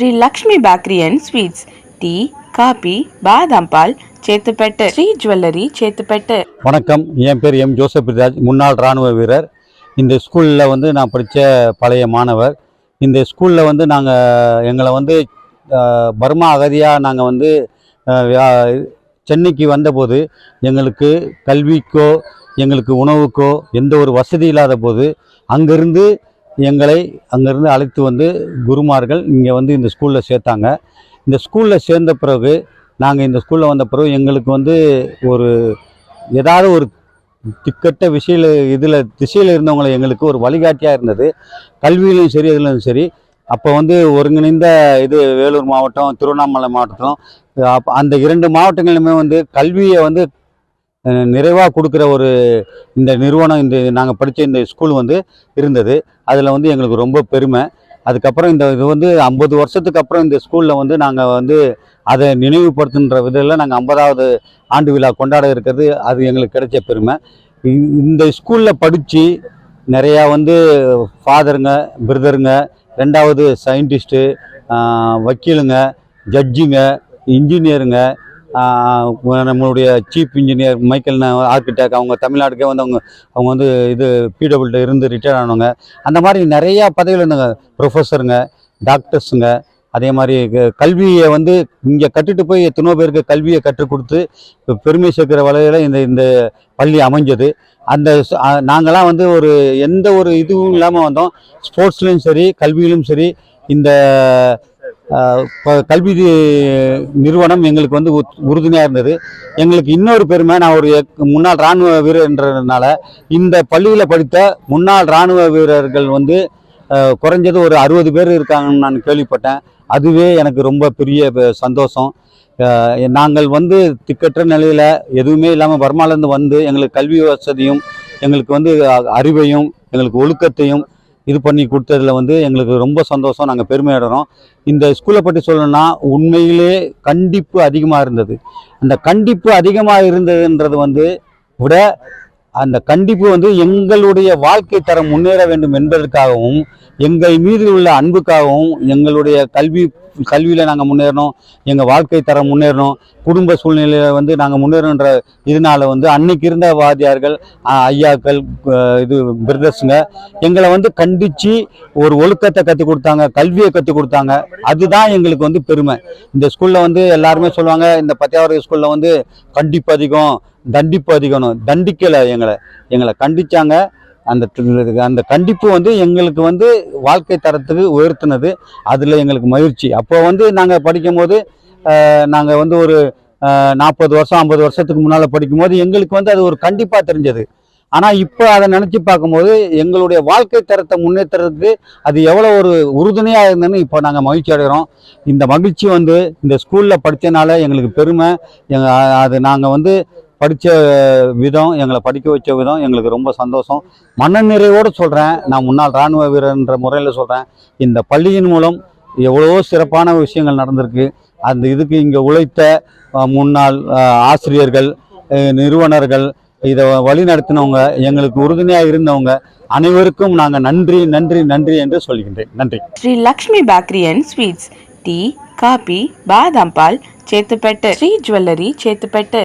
Sri Lakshmi bakery and sweets. Tea coffee பாதாம் பால் Chetpet. Sri jewellery Chetpet. வணக்கம். என் பேர் எம். ஜோசப் பிரிராஜ் முன்னாள் இராணுவ வீரர். இந்த ஸ்கூலில் வந்து நான் படித்த பழைய மாணவர். இந்த ஸ்கூலில் வந்து நாங்கள் எங்களை வந்து பர்மா அகதியாக நாங்கள் வந்து சென்னைக்கு வந்தபோது எங்களுக்கு கல்விக்கோ எங்களுக்கு உணவுக்கோ எந்த ஒரு வசதி இல்லாத போது அங்கேருந்து எங்களை அங்கேருந்து அழைத்து வந்து குருமார்கள் இங்கே வந்து இந்த ஸ்கூலில் சேர்த்தாங்க. இந்த ஸ்கூலில் சேர்ந்த பிறகு நாங்கள் இந்த ஸ்கூலில் வந்த பிறகு எங்களுக்கு வந்து ஒரு ஏதாவது ஒரு திக்கட்ட விஷயில் இதில் திசையில் இருந்தவங்களை எங்களுக்கு ஒரு வழிகாட்டியாக இருந்தது. கல்வியிலும் சரி இதுலையும் சரி. அப்போ வந்து ஒருங்கிணைந்த இது வேலூர் மாவட்டம் திருவண்ணாமலை மாவட்டம் அப்ப அந்த இரண்டு மாவட்டங்களிலுமே வந்து கல்வியை வந்து நிறைவாக கொடுக்குற ஒரு இந்த நிறுவனம் இந்த நாங்கள் படித்த இந்த ஸ்கூல் வந்து இருந்தது. அதில் வந்து எங்களுக்கு ரொம்ப பெருமை. அதுக்கப்புறம் இந்த இது வந்து ஐம்பது வருஷத்துக்கு அப்புறம் இந்த ஸ்கூலில் வந்து நாங்கள் வந்து அதை நினைவுபடுத்துன்ற விதத்தில் நாங்கள் ஐம்பதாவது ஆண்டு விழா கொண்டாட இருக்கிறது. அது எங்களுக்கு கிடைச்ச பெருமை. இந்த ஸ்கூலில் படித்து நிறையா வந்து ஃபாதருங்க பிரதருங்க ரெண்டாவது சயின்டிஸ்ட்டு வக்கீலுங்க ஜட்ஜுங்க இன்ஜினியருங்க நம்மளுடைய சீஃப் இன்ஜினியர் மைக்கேல் ஆர்கிடெக்ட் அவங்க தமிழ்நாட்டுக்கே வந்து அவங்க அவங்க வந்து இது பிடபிள்யூ இருந்து ரிட்டையர் ஆனவங்க. அந்த மாதிரி நிறையா பதவிகள் இருந்தாங்க ப்ரொஃபஸருங்க டாக்டர்ஸுங்க அதே மாதிரி க- கல்வியை வந்து இங்கே கற்றுட்டு போய் எத்தனோ பேருக்கு கல்வியை கற்றுக் கொடுத்து பெருமை சேர்க்கிற வகையில் இந்த இந்த பள்ளி அமைஞ்சது. அந்த நாங்களாம் வந்து ஒரு எந்த ஒரு இதுவும் இல்லாமல் வந்தோம். ஸ்போர்ட்ஸ்லேயும் சரி கல்வியிலும் சரி இந்த கல்வி நிறுவனம் எங்களுக்கு வந்து உறுதுணையாக இருந்தது. எங்களுக்கு இன்னொரு பெருமை நான் ஒரு எக்- முன்னாள் இராணுவ வீரர்ன்றதுனால இந்த பள்ளியில் படித்த முன்னாள் இராணுவ வீரர்கள் வந்து குறைஞ்சது ஒரு அறுபது பேர் இருக்காங்கன்னு நான் கேள்விப்பட்டேன். அதுவே எனக்கு ரொம்ப பெரிய சந்தோஷம். நாங்கள் வந்து திக்கற்ற நிலையில் எதுவுமே இல்லாமல் பர்மாலேருந்து வந்து எங்களுக்கு கல்வி வசதியும் எங்களுக்கு வந்து அறிவையும் எங்களுக்கு ஒழுக்கத்தையும் இது பண்ணி கொடுத்ததுல வந்து எங்களுக்கு ரொம்ப சந்தோஷம். நாங்கள் பெருமை இந்த ஸ்கூலை பற்றி சொல்லணும்னா உண்மையிலே கண்டிப்பு அதிகமாக இருந்தது. அந்த கண்டிப்பு அதிகமாக இருந்ததுன்றது வந்து விட அந்த கண்டிப்பு வந்து எங்களுடைய வாழ்க்கை தரம் முன்னேற வேண்டும் என்பதற்காகவும் எங்கள் மீது உள்ள அன்புக்காகவும் எங்களுடைய கல்வி கல்வியில் நாங்கள் முன்னேறணும் எங்கள் வாழ்க்கை தரம் முன்னேறணும் குடும்ப சூழ்நிலையில் வந்து நாங்கள் முன்னேறணுன்ற இதனால வந்து அன்னைக்கு இருந்த வாத்தியார்கள் ஐயாக்கள் இது பிரதர்ஸுங்க எங்களை வந்து கண்டித்து ஒரு ஒழுக்கத்தை கற்றுக் கொடுத்தாங்க கல்வியை கற்றுக் கொடுத்தாங்க. அதுதான் எங்களுக்கு வந்து பெருமை. இந்த ஸ்கூலில் வந்து எல்லாருமே சொல்லுவாங்க இந்த பத்தியாவர ஸ்கூலில் வந்து கண்டிப்பு அதிகம் தண்டிப்பு அதிகம் தண்டிக்கலை எங்களை. எங்களை கண்டித்தாங்க அந்த அந்த கண்டிப்பு வந்து எங்களுக்கு வந்து வாழ்க்கை தரத்துக்கு உயர்த்தினது. அதில் எங்களுக்கு மகிழ்ச்சி. அப்போ வந்து நாங்கள் படிக்கும்போது நாங்கள் வந்து ஒரு நாற்பது வருஷம் ஐம்பது வருஷத்துக்கு முன்னால் படிக்கும்போது எங்களுக்கு வந்து அது ஒரு கண்டிப்பாக தெரிஞ்சது. ஆனால் இப்போ அதை நினச்சி பார்க்கும்போது எங்களுடைய வாழ்க்கை தரத்தை முன்னேற்றுறதுக்கு அது எவ்வளோ ஒரு உறுதுணையாக இருந்ததுன்னு இப்போ நாங்கள் மகிழ்ச்சி அடைகிறோம். இந்த மகிழ்ச்சி வந்து இந்த ஸ்கூலில் படித்தனால எங்களுக்கு பெருமை. எங்கள் அது நாங்கள் வந்து படித்த விதம் எங்களை படிக்க வச்ச விதம் எங்களுக்கு ரொம்ப சந்தோஷம். மன நிறைவோடு சொல்கிறேன் நான் முன்னாள் இராணுவ வீரர்ன்ற முறையில் சொல்கிறேன் இந்த பள்ளியின் மூலம் எவ்வளோ சிறப்பான விஷயங்கள் நடந்திருக்கு. அந்த இதுக்கு இங்கே உழைத்த முன்னாள் ஆசிரியர்கள் நிறுவனர்கள் இதை வழிநடத்தினவங்க எங்களுக்கு உறுதுணையாக இருந்தவங்க அனைவருக்கும் நாங்கள் நன்றி நன்றி நன்றி என்று சொல்கின்றேன். நன்றி. Sri Lakshmi bakery and sweets tea coffee பாதாம் பால் சேத்துப்பேட்டை ஸ்ரீ ஜுவல்லரி சேத்துப்பேட்டை.